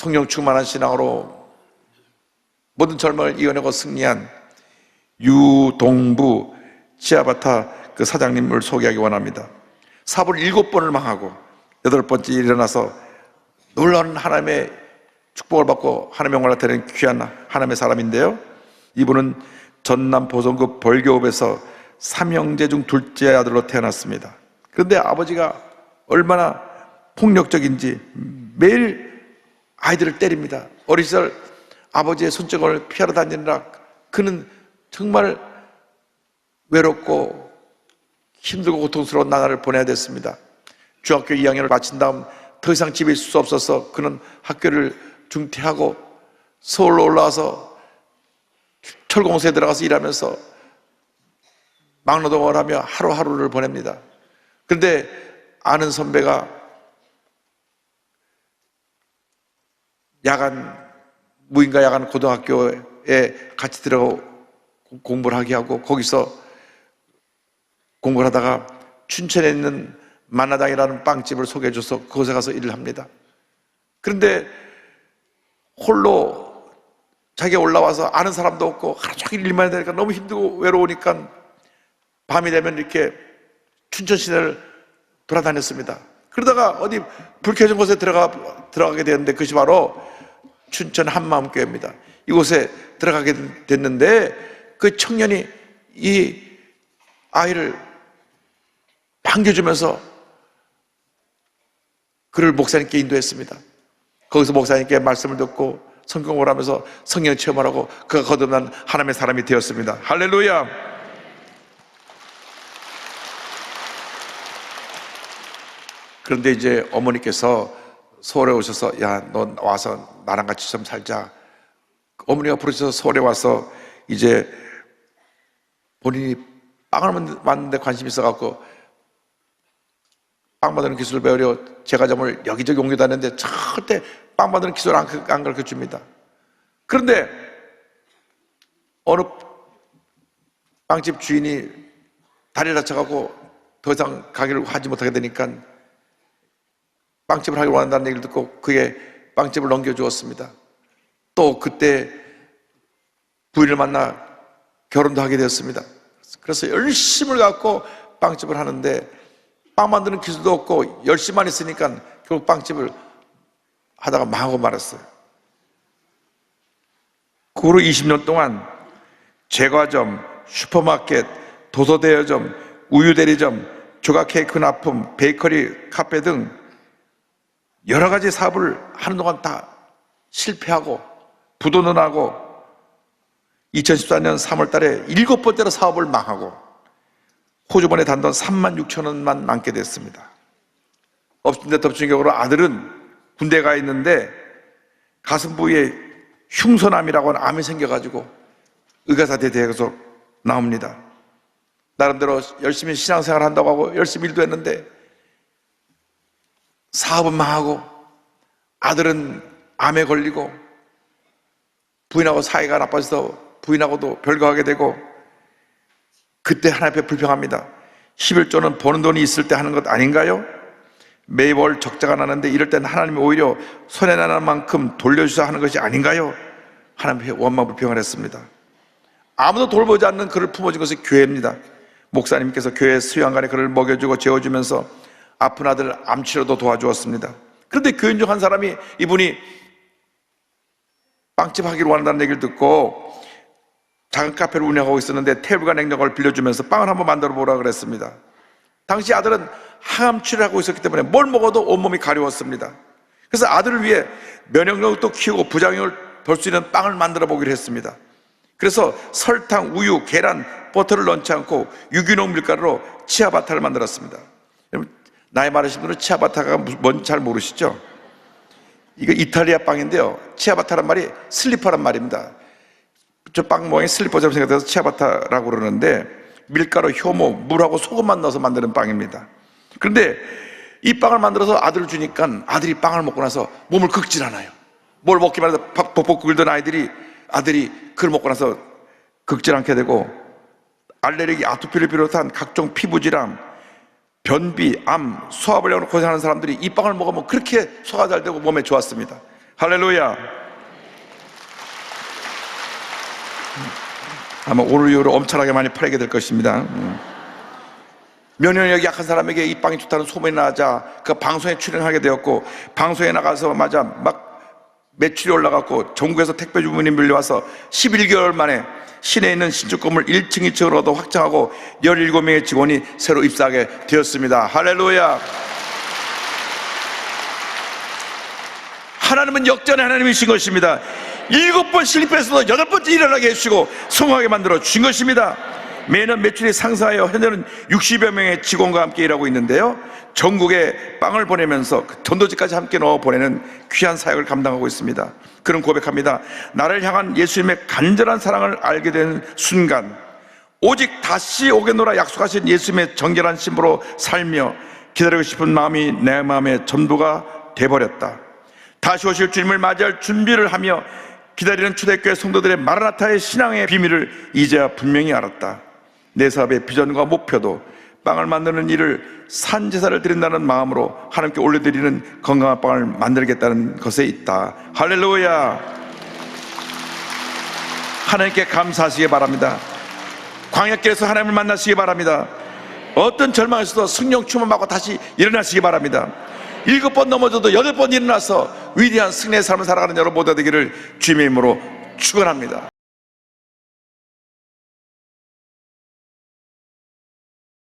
성령 충만한 신앙으로 모든 젊음을 이겨내고 승리한 유동부 치아바타 그 사장님을 소개하기 원합니다. 사업을 일곱 번을 망하고 여덟 번째 일어나서 놀라운 하나님의 축복을 받고 하나님의 영광을 나타내는 귀한 하나님의 사람인데요. 이분은 전남 보성급 벌교읍에서 삼형제 중 둘째 아들로 태어났습니다. 그런데 아버지가 얼마나 폭력적인지 매일 아이들을 때립니다. 어린 시절 아버지의 손정을 피하러 다니느라 그는 정말 외롭고 힘들고 고통스러운 나날을 보내야 됐습니다. 중학교 2학년을 마친 다음 더 이상 집에 있을 수 없어서 그는 학교를 중퇴하고 서울로 올라와서 철공소에 들어가서 일하면서 막노동을 하며 하루하루를 보냅니다. 그런데 아는 선배가 야간 무인가 야간 고등학교에 같이 들어가 공부를 하게 하고 거기서 공부를 하다가 춘천에 있는 만나당이라는 빵집을 소개해 줘서 그곳에 가서 일을 합니다. 그런데 홀로 자기가 올라와서 아는 사람도 없고 하루 종일 일만 해야 되니까 너무 힘들고 외로우니까 밤이 되면 이렇게 춘천 시내를 돌아다녔습니다. 그러다가 어디 불 켜진 곳에 들어가, 들어가게 되는데 그것이 바로 춘천 한마음교회입니다. 이곳에 들어가게 됐는데 그 청년이 이 아이를 반겨주면서 그를 목사님께 인도했습니다. 거기서 목사님께 말씀을 듣고 성경을 하면서 성령 체험을 하고 그가 거듭난 하나님의 사람이 되었습니다. 할렐루야! 그런데 이제 어머니께서 서울에 오셔서 야, 너 와서 나랑 같이 좀 살자. 어머니가 부르셔서 서울에 와서 이제 본인이 빵을 만드는데 관심이 있어갖고 빵 만드는 기술을 배우려 제과점을 여기저기 옮겨 다녔는데 절대 빵 만드는 기술을 안, 안 가르쳐 줍니다. 그런데 어느 빵집 주인이 다리를 다쳐갖고 더 이상 가게를 하지 못하게 되니까 빵집을 하기로 원한다는 얘기를 듣고 그게 빵집을 넘겨주었습니다. 또 그때 부인을 만나 결혼도 하게 되었습니다. 그래서 열심을 갖고 빵집을 하는데 빵 만드는 기술도 없고 열심만 있으니까 결국 빵집을 하다가 망하고 말았어요. 그 후로 20년 동안 제과점, 슈퍼마켓, 도서대여점, 우유대리점, 조각 케이크 납품, 베이커리, 카페 등 여러 가지 사업을 하는 동안 다 실패하고 부도는 나고 2014년 3월 달에 일곱 번째로 사업을 망하고 호주번에 단돈 3만 6천 원만 남게 됐습니다. 엎친 데 덮친 격으로 아들은 군대 가 있는데 가슴 부위에 흉소암이라고 하는 암이 생겨가지고 의가사대 대학에서 나옵니다. 나름대로 열심히 신앙생활 한다고 하고 열심히 일도 했는데 사업은 망하고 아들은 암에 걸리고 부인하고 사이가 나빠져서 부인하고도 별거하게 되고 그때 하나님 앞에 불평합니다. 11조는 버는 돈이 있을 때 하는 것 아닌가요? 매월 적자가 나는데 이럴 땐 하나님이 오히려 손해나는 만큼 돌려주셔야 하는 것이 아닌가요? 하나님 앞에 원망 불평을 했습니다. 아무도 돌보지 않는 그를 품어준 것이 교회입니다. 목사님께서 교회 수양관에 그를 먹여주고 재워주면서 아픈 아들 암치료도 도와주었습니다. 그런데 교인 중 한 사람이 이분이 빵집 하기로 원한다는 얘기를 듣고 작은 카페를 운영하고 있었는데 테이블과 냉장고를 빌려주면서 빵을 한번 만들어 보라 그랬습니다. 당시 아들은 항암 치료를 하고 있었기 때문에 뭘 먹어도 온몸이 가려웠습니다. 그래서 아들을 위해 면역력도 키우고 부작용을 볼 수 있는 빵을 만들어 보기로 했습니다. 그래서 설탕, 우유, 계란, 버터를 넣지 않고 유기농 밀가루로 치아바타를 만들었습니다. 나이 많으신 분은 치아바타가 뭔지 잘 모르시죠? 이거 이탈리아 빵인데요. 치아바타란 말이 슬리퍼란 말입니다. 저 빵 모양이 슬리퍼처럼 생겨서 치아바타라고 그러는데 밀가루, 효모, 물하고 소금만 넣어서 만드는 빵입니다. 그런데 이 빵을 만들어서 아들을 주니까 아들이 빵을 먹고 나서 몸을 않아요. 뭘 먹기만 해도 벅벅 긁던 아이들이 아들이 그걸 먹고 나서 긁질 않게 되고 알레르기, 아토피를 비롯한 각종 피부 질환, 변비, 암, 소화불 량으로 고생하는 사람들이 이 빵을 먹으면 그렇게 소화가 잘 되고 몸에 좋았습니다. 할렐루야. 아마 오늘 이후로 엄청나게 많이 팔리게 될 것입니다. 음. 면역력이 약한 사람에게 이 빵이 좋다는 소문이 나자 그 방송에 출연하게 되었고 방송에 나가서 맞아 막 매출이 올라갔고 전국에서 택배 주문이 밀려와서 11개월 만에 시내에 있는 신축 건물 1층, 2층으로 더 확장하고 17명의 직원이 새로 입사하게 되었습니다. 할렐루야. 하나님은 역전의 하나님이신 것입니다. 일곱 번 실패해서도 여덟 번째 일어나게 해주시고 성공하게 만들어 주신 것입니다. 매년 매출이 상승하여 현재는 60여 명의 직원과 함께 일하고 있는데요. 전국에 빵을 보내면서 그 전도지까지 함께 넣어 보내는 귀한 사역을 감당하고 있습니다. 그런 고백합니다. 나를 향한 예수님의 간절한 사랑을 알게 된 순간, 오직 다시 오겠노라 약속하신 예수님의 정결한 신부로 살며 기다리고 싶은 마음이 내 마음의 전부가 돼버렸다. 다시 오실 주님을 맞이할 준비를 하며 기다리는 초대교회 성도들의 마라나타의 신앙의 비밀을 이제야 분명히 알았다. 내 사업의 비전과 목표도 빵을 만드는 일을 산제사를 드린다는 마음으로 하나님께 올려드리는 건강한 빵을 만들겠다는 것에 있다. 할렐루야. 하나님께 감사하시기 바랍니다. 광역길에서 하나님을 만나시기 바랍니다. 어떤 절망에서도 성령 충만받고 다시 일어나시기 바랍니다. 일곱 번 넘어져도 여덟 번 일어나서 위대한 승리의 삶을 살아가는 여러분 모두 되기를 주님의 이름으로 축원합니다.